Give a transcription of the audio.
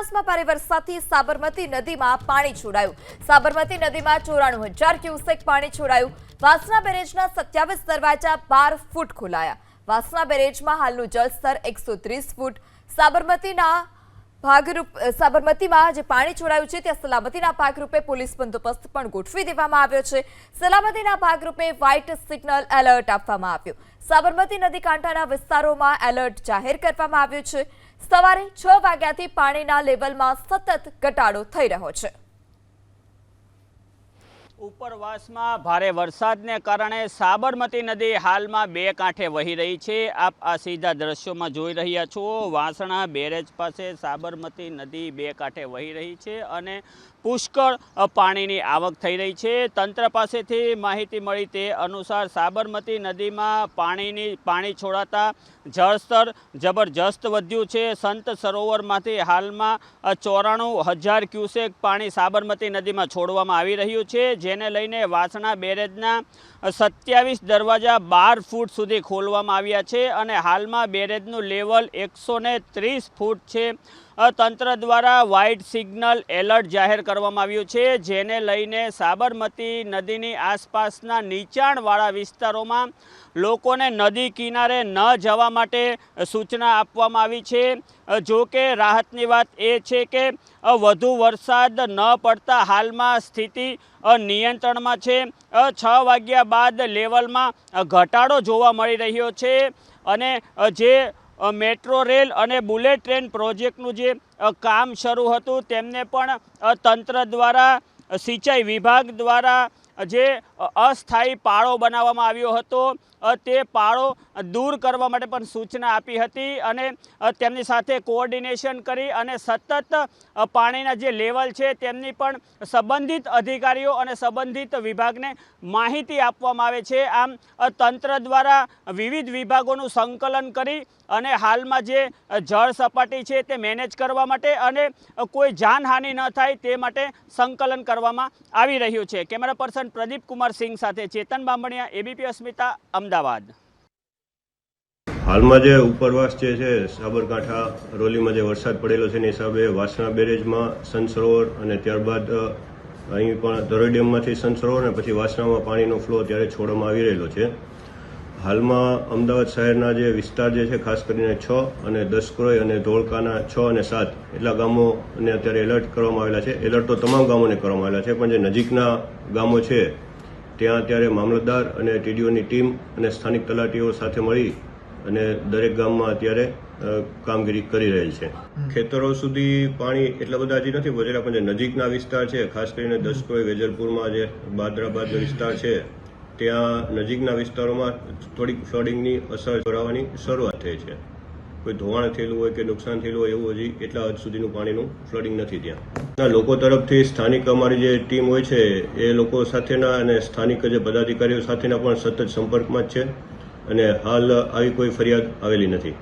ઉપરવાસમાં ભારે વરસાદથી સાબરમતી નદીમાં પાણી છોડાયું. સાબરમતી નદીમાં ચોરાણું હજાર ક્યુસેક પાણી છોડાયું. વાસણા બેરેજના સત્યાવીસ દરવાજા બાર ફૂટ ખોલાયા. વાસણા બેરેજમાં હાલનું જળસ્તર એકસો ત્રીસ ફૂટ. સાબરમતીના ભાગરૂપ સાબરમતીમાં જે પાણી છોડાયું છે, ત્યાં સલામતીના ભાગરૂપે પોલીસ બંદોબસ્ત પણ ગોઠવી દેવામાં આવ્યો છે. સલામતીના ભાગરૂપે વ્હાઇટ સિગ્નલ એલર્ટ આપવામાં આવ્યું. સાબરમતી નદી કાંઠાના વિસ્તારોમાં એલર્ટ જાહેર કરવામાં આવ્યું છે. સવારે છ વાગ્યાથી પાણીના લેવલમાં સતત ઘટાડો થઈ રહ્યો છે. ઉપરવાસમાં ભારે વરસાદને કારણે સાબરમતી નદી હાલમાં બે કાંઠે વહી રહી છે. આપ આ સીધા દ્રશ્યોમાં જોઈ રહ્યા છો. વાસણા બેરેજ પાસે સાબરમતી નદી બે કાંઠે વહી રહી છે અને પુષ્કળ પાણીની આવક થઈ રહી છે. તંત્ર પાસેથી માહિતી મળી તે અનુસાર સાબરમતી નદીમાં પાણીની, પાણી છોડાતા જળસ્તર જબરજસ્ત વધ્યું છે. સંત સરોવરમાંથી હાલમાં ચોરાણું હજાર ક્યુસેક પાણી સાબરમતી નદીમાં છોડવામાં આવી રહ્યું છે જેને લઈને વાસણા બેરેજના સત્યાવીસ દરવાજા બાર ફૂટ સુધી ખોલવામાં આવ્યા છે અને હાલમાં બેરેજનું લેવલ એકસો ત્રીસ ફૂટ છે. તંત્ર દ્વારા વ્હાઇટ સિગ્નલ એલર્ટ જાહેર કરવામાં આવ્યું છે, જેને લઈને સાબરમતી નદીની આસપાસના નીચાણવાળા વિસ્તારોમાં લોકોને નદી કિનારે ન જવા માટે સૂચના આપવામાં આવી છે. જો કે રાહતની વાત એ છે કે વધુ વરસાદ ન પડતા હાલમાં સ્થિતિ નિયંત્રણમાં છે. છ વાગ્યા બાદ લેવલમાં ઘટાડો જોવા મળી રહ્યો છે અને જે મેટ્રો રેલ અને બુલેટ ટ્રેન પ્રોજેક્ટનું જે કામ શરૂ હતું તેમને પણ તંત્ર દ્વારા, સિંચાઈ વિભાગ દ્વારા જે અસ્થાયી પાળો બનાવવામાં આવ્યો હતો તે પાળો દૂર કરવા માટે પણ સૂચના આપી હતી અને તેમની સાથે કોઓર્ડિનેશન કરી અને સતત પાણીના જે લેવલ છે તેમની પણ સંબંધિત અધિકારીઓ અને સંબંધિત વિભાગને માહિતી આપવામાં આવે છે. આમ તંત્ર દ્વારા વિવિધ વિભાગોનું સંકલન કરી અને હાલમાં જે જળ સપાટી છે તે મેનેજ કરવા માટે અને કોઈ જાનહાનિ ન થાય તે માટે સંકલન કરવામાં આવી રહ્યું છે. કેમેરા પર્સન પ્રદીપ કુમાર સિંહ સાથે ચેતન બામણિયા, એબીપી અસ્મિતા, અમદાવાદ. હાલમાં જે ઉપરવાસ જે છે, સાબરકાંઠા રોલીમાં જે વરસાદ પડેલો છે, એની હિસાબે વાસણા બેરેજમાં સન સરોવર અને ત્યારબાદ અહીં પણ ધરોઈ ડેમમાંથી સન સરોવર અને પછી વાસણામાં પાણીનો ફ્લો અત્યારે છોડવામાં આવી રહેલો છે. હાલમાં અમદાવાદ શહેરના જે વિસ્તાર જે છે ખાસ કરીને છ અને દસક્રોય અને ધોળકાના છ અને સાત એટલા ગામોને અત્યારે એલર્ટ કરવામાં આવેલા છે. એલર્ટ તો તમામ ગામોને કરવામાં આવેલા છે પણ જે નજીકના ગામો છે ત્યાં અત્યારે મામલતદાર અને ટીડીઓની ટીમ અને સ્થાનિક તલાટીઓ સાથે મળી અને દરેક ગામમાં અત્યારે કામગીરી કરી રહેલ છે. ખેતરો સુધી પાણી એટલા બધા હજી નથી પહોંચેલા પણ જે નજીકના વિસ્તાર છે ખાસ કરીને દસકોઈ વેજલપુરમાં જે બાદરાબાદ વિસ્તાર છે ત્યાં નજીકના વિસ્તારોમાં થોડીક ફ્લડિંગની અસર જોડાવાની શરૂઆત થઈ છે. કોઈ ધોવાણ થયેલું હોય કે નુકસાન થયેલું હોય એવું હજી એટલા હદ સુધીનું પાણીનું ફ્લડિંગ નથી ત્યાં. લોકો તરફથી સ્થાનિક અમારી જે ટીમ હોય છે, એ લોકો સાથેના અને સ્થાનિક જે પદાધિકારીઓ સાથેના પણ સતત સંપર્કમાં જ છે અને હાલ આવી કોઈ ફરિયાદ આવેલી નથી.